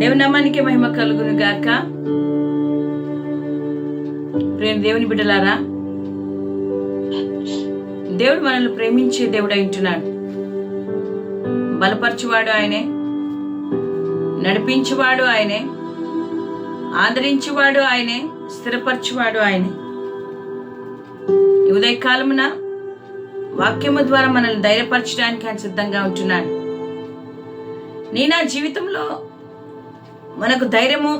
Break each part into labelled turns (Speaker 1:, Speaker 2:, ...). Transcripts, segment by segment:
Speaker 1: దేవనామానికి నామానికి మహిమ కలుగును గాక. ప్రేమ దేవుని బిడ్డలారా దేవుడు మనల్ని ప్రేమించే దేవుడు అయింటున్నాడు బలపరచువాడు ఆయనే నడిపించువాడు ఆయనే ఆదరించేవాడు ఆయనే స్థిరపరచువాడు ఆయనే. ఉదయకాలమున వాక్యము ద్వారా మనల్ని ధైర్యపరచడానికి ఆయన సిద్ధంగా ఉంటున్నాడు. నీ నా జీవితంలో మనకు ధైర్యము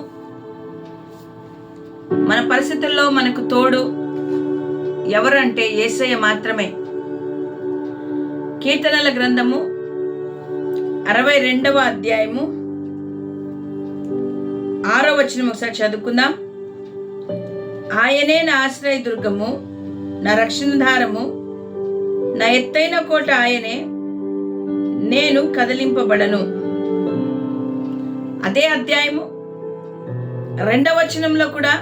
Speaker 1: మన పరిస్థితుల్లో మనకు తోడు ఎవరంటే ఏసయ్య మాత్రమే. కీర్తనల గ్రంథము అరవై రెండవ అధ్యాయము ఆరో వచనం ఒకసారి చదువుకుందాం. ఆయనే నా ఆశ్రయ దుర్గము నా రక్షణధారము నా ఎత్తైన కోట ఆయనే నేను కదిలింపబడను. అదే అధ్యాయము. రెండవ వచనంలో కూడా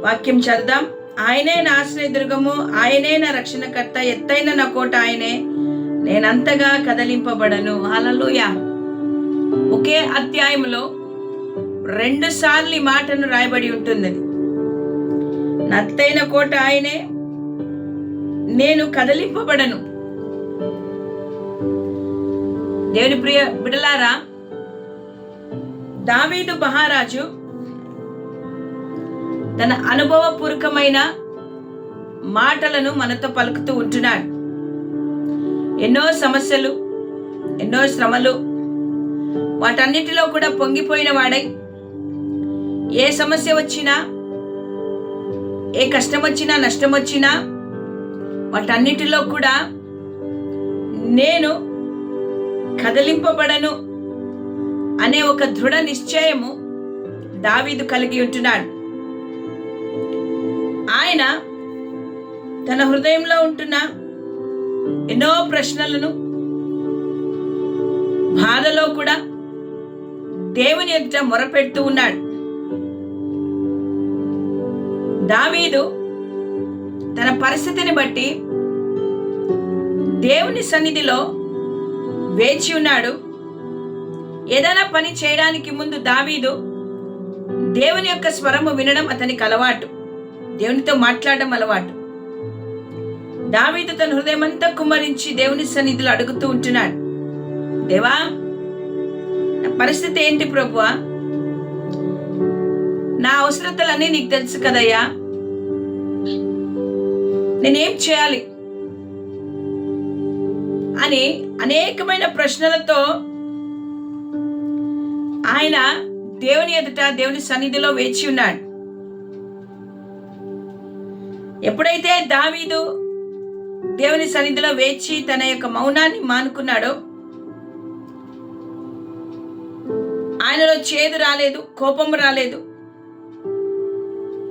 Speaker 1: వాక్యం చదుదాం. ఆయనే నా ఆశ్రయ దుర్గము ఆయనే నా రక్షణకర్త ఎత్తైన నా కోట ఆయనే నేనంతగా కదలింపబడను. హల్లెలూయా. ఒకే అధ్యాయంలో రెండు సార్లు ఈ మాటను రాయబడి ఉంటుంది నత్తైన కోట ఆయనే నేను కదలింపబడను. దేవుని ప్రియ బిడలారా దావీదు మహారాజు తన అనుభవపూర్వకమైన మాటలను మనతో పలుకుతూ ఉంటున్నాడు. ఎన్నో సమస్యలు ఎన్నో శ్రమలు వాటన్నిటిలో కూడా పొంగిపోయిన వాడై ఏ సమస్య వచ్చినా ఏ కష్టం వచ్చినా నష్టం వచ్చినా వాటన్నిటిలో కూడా నేను కదిలింపబడను అనే ఒక దృఢ నిశ్చయము దావీదు కలిగి ఉంటున్నాడు. ఆయన తన హృదయంలో ఉంటున్న ఎన్నో ప్రశ్నలను బాధలో కూడా దేవుని ఎదుట మొరపెడుతూ ఉన్నాడు. దావీదు తన పరిస్థితిని బట్టి దేవుని సన్నిధిలో వేచి ఉన్నాడు. ఏదైనా పని చేయడానికి ముందు దావీదు దేవుని యొక్క స్వరము వినడం అతనికి అలవాటు. దేవునితో మాట్లాడడం అలవాటు. దావీదు తన హృదయమంతా కుమ్మరించి దేవుని సన్నిధిలో అడుగుతూ ఉంటున్నాడు. దేవా నా పరిస్థితి ఏంటి ప్రభువా? నా అవసరతలన్నీ నీకు తెలుసు కదయ్యా. నేనేం చేయాలి? అని అనేకమైన ప్రశ్నలతో ఆయన దేవుని ఎదుట దేవుని సన్నిధిలో వేచి ఉన్నాడు. ఎప్పుడైతే దావీదు దేవుని సన్నిధిలో వేచి తన యొక్క మౌనాన్ని మానుకున్నాడో ఆయనలో చేదు రాలేదు కోపం రాలేదు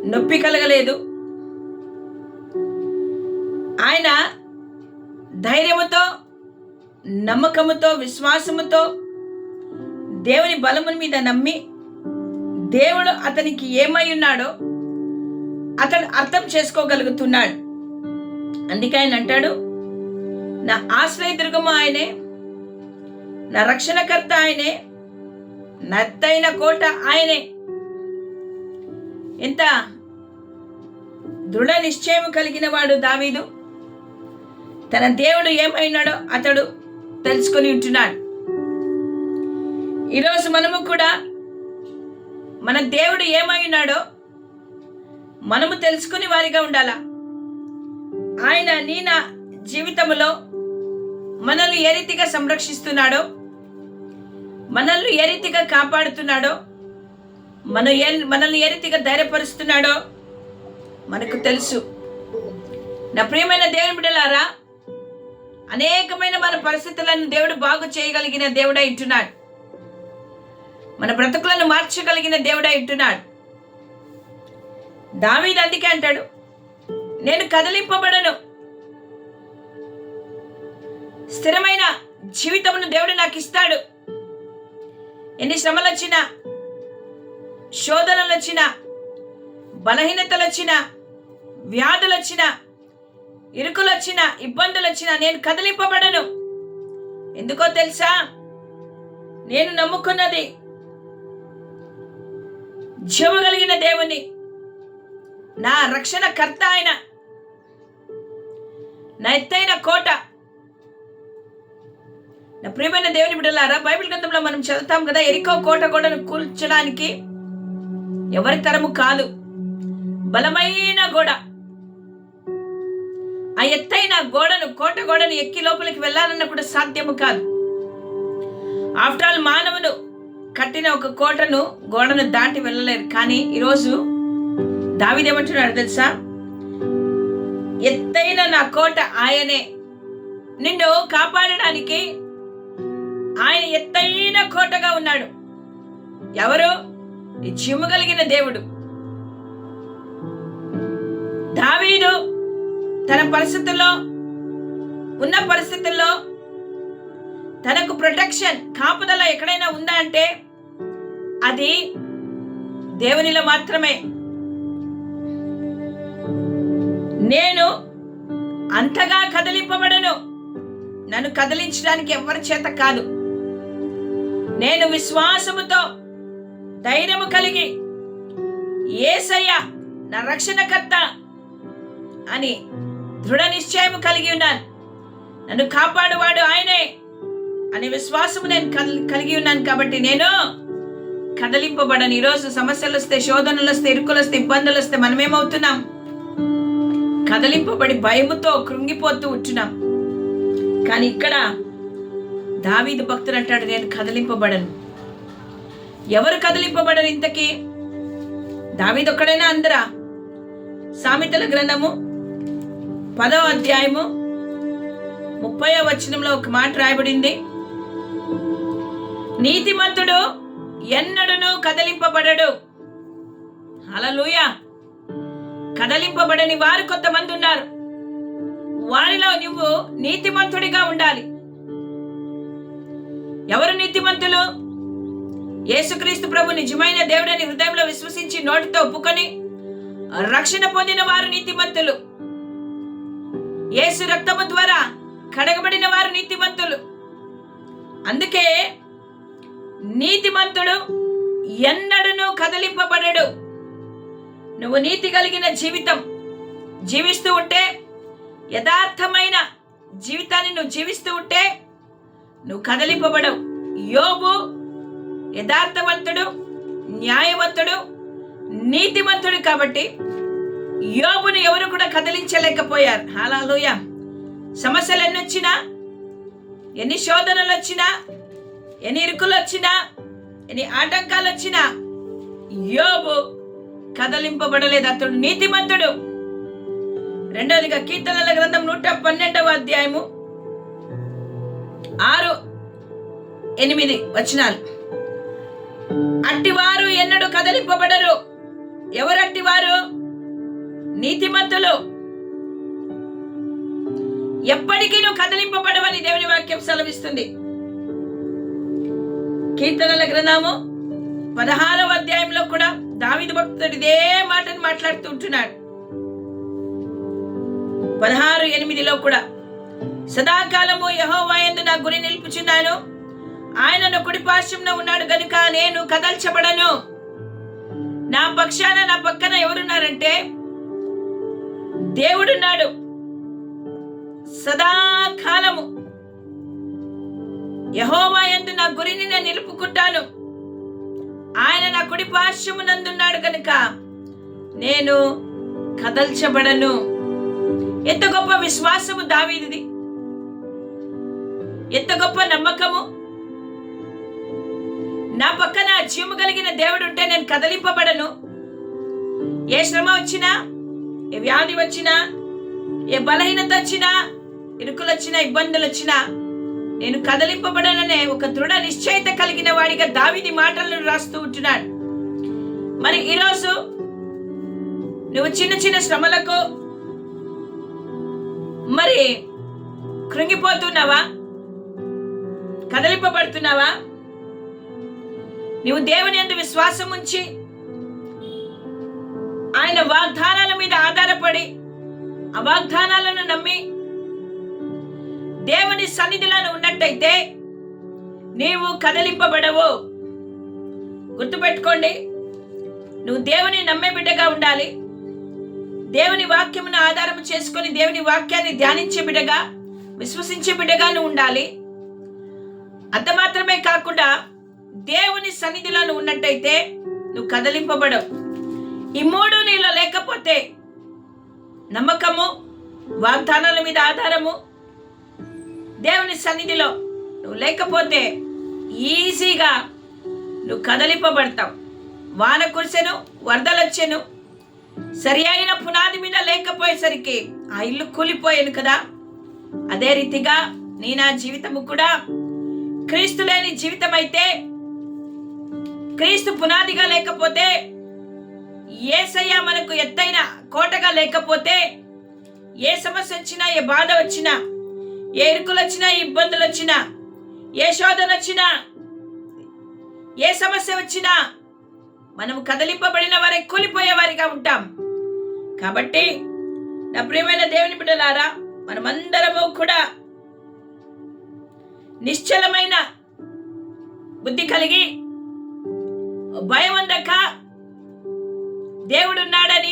Speaker 1: నొప్పి కలగలేదు. ఆయన ధైర్యముతో నమ్మకముతో విశ్వాసముతో దేవుని బలముని మీద నమ్మి దేవుడు అతనికి ఏమై ఉన్నాడో అతడు అర్థం చేసుకోగలుగుతున్నాడు. అందుకే ఆయన అంటాడు నా ఆశ్రయ దుర్గము ఆయనే నా రక్షణకర్త ఆయనే నత్తైన కోట ఆయనే. ఎంత దృఢ నిశ్చయం కలిగిన వాడు దావీదు. తన దేవుడు ఏమైనాడో అతడు తెలుసుకొని ఉంటున్నాడు. ఈరోజు మనము కూడా మన దేవుడు ఏమై ఉన్నాడో మనము తెలుసుకుని వారిగా ఉండాలా? ఆయన నీ నా జీవితంలో మనల్ని ఏ రీతిగా సంరక్షిస్తున్నాడో? మనల్ని ఏ రీతిగా కాపాడుతున్నాడో? మన ఏ మనల్ని ఏ రీతిగా ధైర్యపరుస్తున్నాడో మనకు తెలుసు. నా ప్రియమైన దేవుని బిడ్డలారా అనేకమైన మన పరిస్థితులను దేవుడు బాగు చేయగలిగిన దేవుడై ఉంటున్నాడు. మన బ్రతుకులను మార్చగలిగిన దేవుడై ఉంటున్నాడు. దావీదు అందుకే అంటాడు నేను కదిలింపబడను. స్థిరమైన జీవితమును దేవుడు నాకు ఇస్తాడు ఎన్ని శ్రమలు వచ్చినా శోధనలు వచ్చినా బలహీనతలు వచ్చినా వ్యాధులు వచ్చినా ఇరుకులు వచ్చినా ఇబ్బందులు వచ్చినా నేను కదిలింపబడను. ఎందుకో తెలుసా? నేను నమ్ముకున్నది జీవము కలిగిన దేవుని నా రక్షణ కర్త ఆయన నా ఎత్తైన కోట. నా ప్రియమైన దేవుని బిడ్డలారా బైబిల్ గ్రంథంలో మనం చదువుతాం కదా ఎరికో కోట గోడను కూల్చడానికి ఎవరి తరము కాదు బలమైన గోడ. ఆ ఎత్తైన గోడను కోట గోడను ఎక్కి లోపలికి వెళ్ళాలన్న కూడా సాధ్యము కాదు. ఆఫ్టర్ ఆల్ మానవుడు కట్టిన ఒక కోటను గోడను దాటి వెళ్ళలేరు కానీ ఈరోజు దావిదేమంటున్నాడు తెలుసా? ఎత్తైన నా కోట ఆయనే. నిన్ను కాపాడడానికి ఆయన ఎత్తైన కోటగా ఉన్నాడు. ఎవరు? ఈ చిమ్ము కలిగిన దేవుడు. దావీదు తన పరిస్థితుల్లో ఉన్న పరిస్థితుల్లో తనకు ప్రొటెక్షన్ కాపుదల ఎక్కడైనా ఉందా అంటే అది దేవునిలో మాత్రమే. నేను అంతగా కదిలింపబడను. నన్ను కదిలించడానికి ఎవరి చేత కాదు. నేను విశ్వాసముతో ధైర్యము కలిగి ఏసయ్య నా రక్షణకర్త అని దృఢ నిశ్చయము కలిగి ఉన్నాను. నన్ను కాపాడువాడు ఆయనే అనే విశ్వాసము నేను కల్- కలిగి ఉన్నాను కాబట్టి నేను కదలింపబడను ఈరోజు సమస్యలు వస్తే శోధనలు వస్తే ఇరుకులు వస్తే ఇబ్బందులు వస్తే మనమేమవుతున్నాం? కదలింపబడి భయముతో కృంగిపోతూ ఉంటున్నాం. కానీ ఇక్కడ దావీదు భక్తులు అంటాడు నేను కదలింపబడను. ఎవరు కదలింపబడరు ఇంతకీ? దావీదు ఒక్కడైనా అందరా? సామెతల గ్రంథము పదవ అధ్యాయము ముప్పై వచనంలో ఒక మాట రాయబడింది. నీతిమంతుడు ఎన్నడను కదలింపబడడు. హల్లెలూయా. కదలింపబడని వారు కొంతమంది ఉన్నారు. వారిలో నువ్వు నీతిమంతుడిగా ఉండాలి. ఎవరు నీతిమంతులు? యేసుక్రీస్తు ప్రభు నిజమైన దేవుడని హృదయంలో విశ్వసించి నోటితో ఒప్పుకొని రక్షణ పొందిన వారు నీతిమంతులు. యేసు రక్తము ద్వారా కడగబడిన వారు నీతిమంతులు. అందుకే నీతిమంతుడు ఎన్నడను కదలింపబడడు. నువ్వు నీతి కలిగిన జీవితం జీవిస్తూ ఉంటే యథార్థమైన జీవితాన్ని నువ్వు జీవిస్తూ ఉంటే నువ్వు కదలింపబడవు. యోబు యథార్థవంతుడు న్యాయవంతుడు నీతిమంతుడు కాబట్టి యోబును ఎవరు కూడా కదిలించలేకపోయారు. హాలాలుయ. సమస్యలు ఎన్నొచ్చినా ఎన్ని శోధనలు వచ్చినా ఎన్ని ఇరుకులు వచ్చినా ఎన్ని ఆటంకాలు వచ్చినా యోబు కదలింపబడలేదు అతడు నీతిమంతుడు. రెండవదిగా కీర్తనల గ్రంథం నూట పన్నెండవ అధ్యాయము ఆరు ఎనిమిది వచనాలు. అట్టివారు ఎన్నడూ కదలింపబడరు. ఎవరట్టివారు? నీతిమంతులు. ఎప్పటికీ నువ్వు కదలింపబడవని దేవుని వాక్యం సెలవిస్తుంది. కీర్తనల గ్రంథము పదహారవ అధ్యాయంలో కూడా దావిదు భక్తుడు ఇదే మాటను మాట్లాడుతూ ఉంటున్నాడు. పదహారు ఎనిమిదిలో కూడా సదాకాలము యహోవాయందు నా గురి నిలుపుచున్నాను. ఆయన నా కుడి పార్శ్వంలో ఉన్నాడు గనుక నేను కదల్చబడను. నా పక్షాన నా పక్కన ఎవరున్నారంటే దేవుడున్నాడు. సదాకాలము యహోవాయందు నా గురిని నేను నిలుపుకుంటాను. ఆయన నా కుడి పార్శ్వమునందున్నాడు కనుక నేను కదల్చబడను. ఎంత గొప్ప విశ్వాసము దావీదిది. ఎంత గొప్ప నమ్మకము. నా పక్కన జీవము కలిగిన దేవుడు ఉంటే నేను కదలింపబడను. ఏ శ్రమ వచ్చినా ఏ వ్యాధి వచ్చినా ఏ బలహీనత వచ్చినా ఇరుకులు వచ్చినా ఇబ్బందులు వచ్చినా నేను కదలింపబడననే ఒక దృఢ నిశ్చయిత కలిగిన వాడిగా దావిది మాటలను రాస్తూ ఉంటున్నాడు. మరి ఈరోజు నువ్వు చిన్న చిన్న శ్రమలకు మరి కృంగిపోతున్నావా? కదలింపబడుతున్నావా? నువ్వు దేవుని అంత విశ్వాసం ఉంచి ఆయన వాగ్దానాల మీద ఆధారపడి ఆ వాగ్దానాలను నమ్మి దేవుని సన్నిధిలో ఉన్నట్టయితే నీవు కదలింపబడవు. గుర్తుపెట్టుకోండి నువ్వు దేవుని నమ్మే బిడ్డగా ఉండాలి. దేవుని వాక్యమును ఆధారం చేసుకొని దేవుని వాక్యాన్ని ధ్యానించే బిడ్డగా విశ్వసించే బిడ్డగా నువ్వు ఉండాలి. అంత మాత్రమే కాకుండా దేవుని సన్నిధిలో నువ్వు ఉన్నట్టయితే నువ్వు కదలింపబడవు. ఈ మూడు నీలో లేకపోతే నమ్మకము వాగ్దానాల మీద ఆధారము దేవుని సన్నిధిలో నువ్వు లేకపోతే ఈజీగా నువ్వు కదలింపబడతావు. వాన కురిసెను వరదలొచ్చెను సరి అయిన పునాది మీద లేకపోయేసరికి ఆ ఇల్లు కూలిపోయాను కదా. అదే రీతిగా నీ నా జీవితము కూడా క్రీస్తు లేని జీవితం అయితే క్రీస్తు పునాదిగా లేకపోతే ఏసయ్య మనకు ఎత్తైన కోటగా లేకపోతే ఏ సమస్య వచ్చినా ఏ బాధ వచ్చినా ఏ ఇరుకులు వచ్చినా ఇబ్బందులు వచ్చినా ఏ శోధన వచ్చినా ఏ సమస్య వచ్చినా మనం కదలింపబడిన వారే కూలిపోయే వారిగా ఉంటాం. కాబట్టి నా ప్రియమైన దేవుని బిడ్డలారా మనమందరము కూడా నిశ్చలమైన బుద్ధి కలిగి భయం అందక దేవుడున్నాడని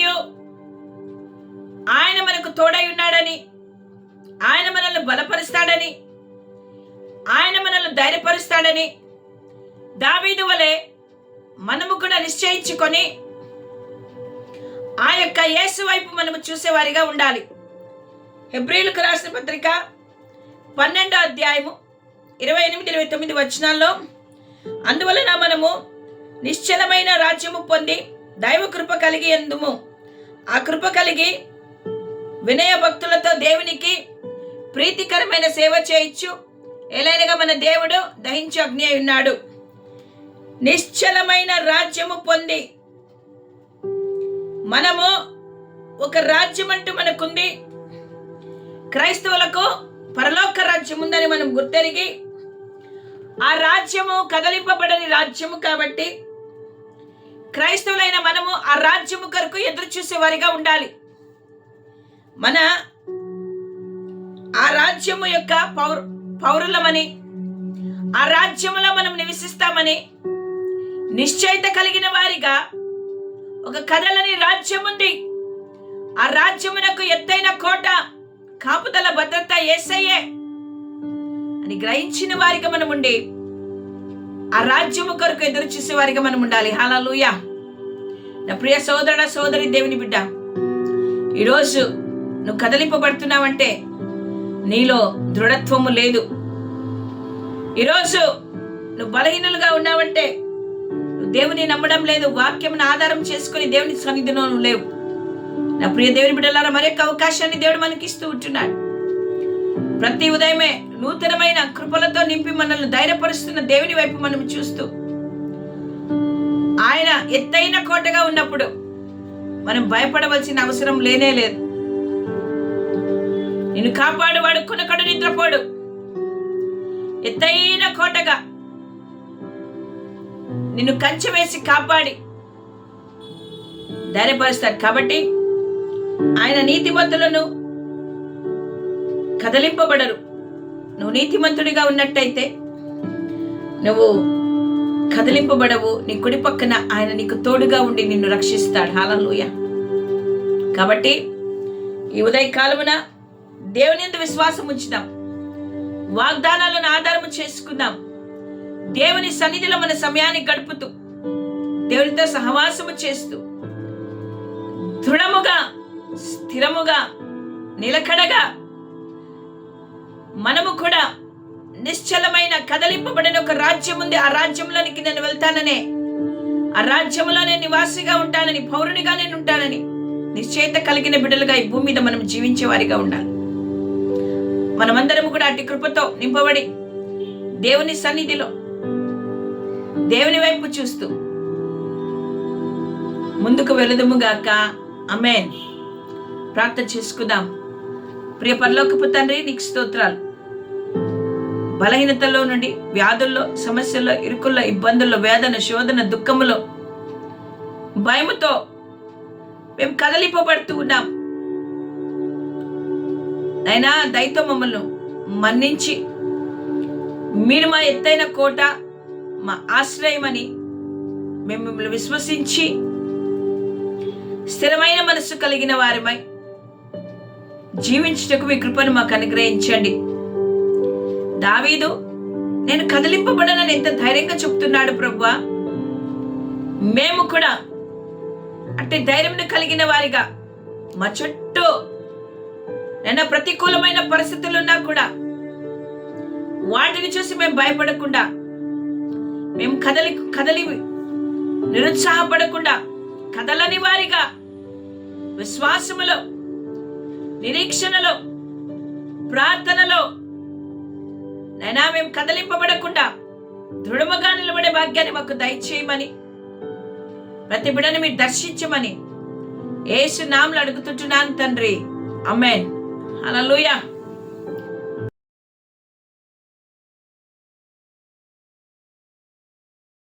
Speaker 1: ఆయన మనకు తోడై ఉన్నాడని ఆయన మనల్ని బలపరుస్తాడని ఆయన మనల్ని ధైర్యపరుస్తాడని దావీదు వలె మనము కూడా నిశ్చయించుకొని ఆ యొక్క యేసు వైపు మనము చూసేవారిగా ఉండాలి. హెబ్రిలకు రాసిన పత్రిక పన్నెండో అధ్యాయము ఇరవై ఎనిమిది ఇరవై తొమ్మిది వచనాల్లో అందువలన మనము నిశ్చలమైన రాజ్యము పొంది దైవ కృప కలిగి ఎందుము? ఆ కృప కలిగి వినయ భక్తులతో దేవునికి ప్రీతికరమైన సేవ చేయొచ్చు. ఎలైనగా మన దేవుడు దహించు అగ్ని అయి ఉన్నాడు. నిశ్చలమైన రాజ్యము పొంది. మనము ఒక రాజ్యం అంటూ మనకుంది. క్రైస్తవులకు పరలోక రాజ్యం ఉందని మనం గుర్తెరిగి ఆ రాజ్యము కదలింపబడని రాజ్యము కాబట్టి క్రైస్తవులైన మనము ఆ రాజ్యము కొరకు ఎదురు చూసేవారిగా ఉండాలి. మన ఆ రాజ్యము యొక్క పౌరు పౌరులమని ఆ రాజ్యములో మనం నివసిస్తామని నిశ్చయిత కలిగిన వారిగా ఒక కదలని రాజ్యం ఉంది ఆ రాజ్యమునకు ఎత్తైన కోట కాపుదల భద్రత ఏసయ్యే అని గ్రహించిన వారిగా మనం ఉండి ఆ రాజ్యము కొరకు ఎదురు చూసే వారిగా మనం ఉండాలి హాలూయా నా ప్రియ సోదరుడ సోదరి దేవుని బిడ్డ ఈరోజు నువ్వు కదలింపబడుతున్నావంటే నీలో దృఢత్వము లేదు. ఈరోజు నువ్వు బలహీనులుగా ఉన్నావంటే నువ్వు దేవుని నమ్మడం లేదు వాక్యమును ఆధారం చేసుకుని దేవుని సన్నిధిలో నువ్వు లేవు. నా ప్రియ దేవుని బిడ్డలారా మరొక అవకాశాన్ని దేవుడు మనకి ఇస్తూ ఉంటున్నాడు. ప్రతి ఉదయమే నూతనమైన కృపలతో నింపి మనల్ని ధైర్యపరుస్తున్న దేవుని వైపు మనం చూస్తూ ఆయన ఎత్తైన కోటగా ఉన్నప్పుడు మనం భయపడవలసిన అవసరం లేనే లేదు. నిన్ను కాపాడు వాడుకున్న కడు నిద్రపోడు. ఎత్తైన కోటగా నిన్ను కంచె వేసి కాపాడి ధైర్యపరుస్తాడు. కాబట్టి ఆయన నీతిమంతులను కదలింపబడరు. నువ్వు నీతిమంతుడిగా ఉన్నట్టయితే నువ్వు కదిలింపబడవు. నీ కుడి పక్కన ఆయన నీకు తోడుగా ఉండి నిన్ను రక్షిస్తాడు. హాలూయ కాబట్టి ఈ ఉదయ కాలమున దేవుని ఎందు విశ్వాసం ఉంచుదాం వాగ్దానాలను ఆధారము చేసుకుందాం దేవుని సన్నిధిలో మన సమయాన్ని గడుపుతూ దేవునితో సహవాసము చేస్తూ దృఢముగా స్థిరముగా నిలకడగా మనము కూడా నిశ్చలమైన కదలింపబడిన ఒక రాజ్యం ఉంది. ఆ రాజ్యంలోనికి నేను వెళ్తాననే ఆ రాజ్యంలో నేను నివాసిగా ఉంటానని పౌరునిగా నేను ఉంటానని నిశ్చయిత కలిగిన బిడ్డలుగా ఈ భూమి మీద మనం జీవించే వారిగా ఉండాలి. మనమందరం కూడా అట్టి కృపతో నింపబడి దేవుని సన్నిధిలో దేవుని వైపు చూస్తూ ముందుకు వెళుదుముగాక అమేన్ ప్రార్థన చేసుకుందాం. ప్రియ పరలోకపు తండ్రి నీకు స్తోత్రాలు. బలహీనతలో నుండి వ్యాధుల్లో సమస్యల్లో ఇరుకుల్లో ఇబ్బందుల్లో వేదన శోధన దుఃఖములో భయముతో మేము కదలిపబడుతూ ఉన్నాం. అయినా దయతో మమ్మల్ని మన్నించి మీరు మా ఎత్తైన కోట మా ఆశ్రయమని మేము మిమ్మల్ని విశ్వసించి స్థిరమైన మనస్సు కలిగిన వారిమై జీవించుటకు మీ కృపను మాకు అనుగ్రహించండి. దావీదు నేను కదిలింపబడనని ఎంత ధైర్యంగా చెప్తున్నాడు ప్రభువా? మేము కూడా అంటే ధైర్యం కలిగిన వారిగా మా చుట్టూ నేను ప్రతికూలమైన పరిస్థితులు ఉన్నా కూడా వాటిని చూసి మేము భయపడకుండా మేము కదలి కదలి నిరుత్సాహపడకుండా కదలని వారిగా విశ్వాసములో నిరీక్షణలో ప్రార్థనలో నైనా మేము కదలింపబడకుండా దృఢముగా నిలబడే భాగ్యాన్ని మాకు దయచేయమని ప్రతి బిడని మీరు దర్శించమని ఏసు నామలు అడుగుతుంటున్నాను తండ్రి. అమ్మేన్ Aleluya.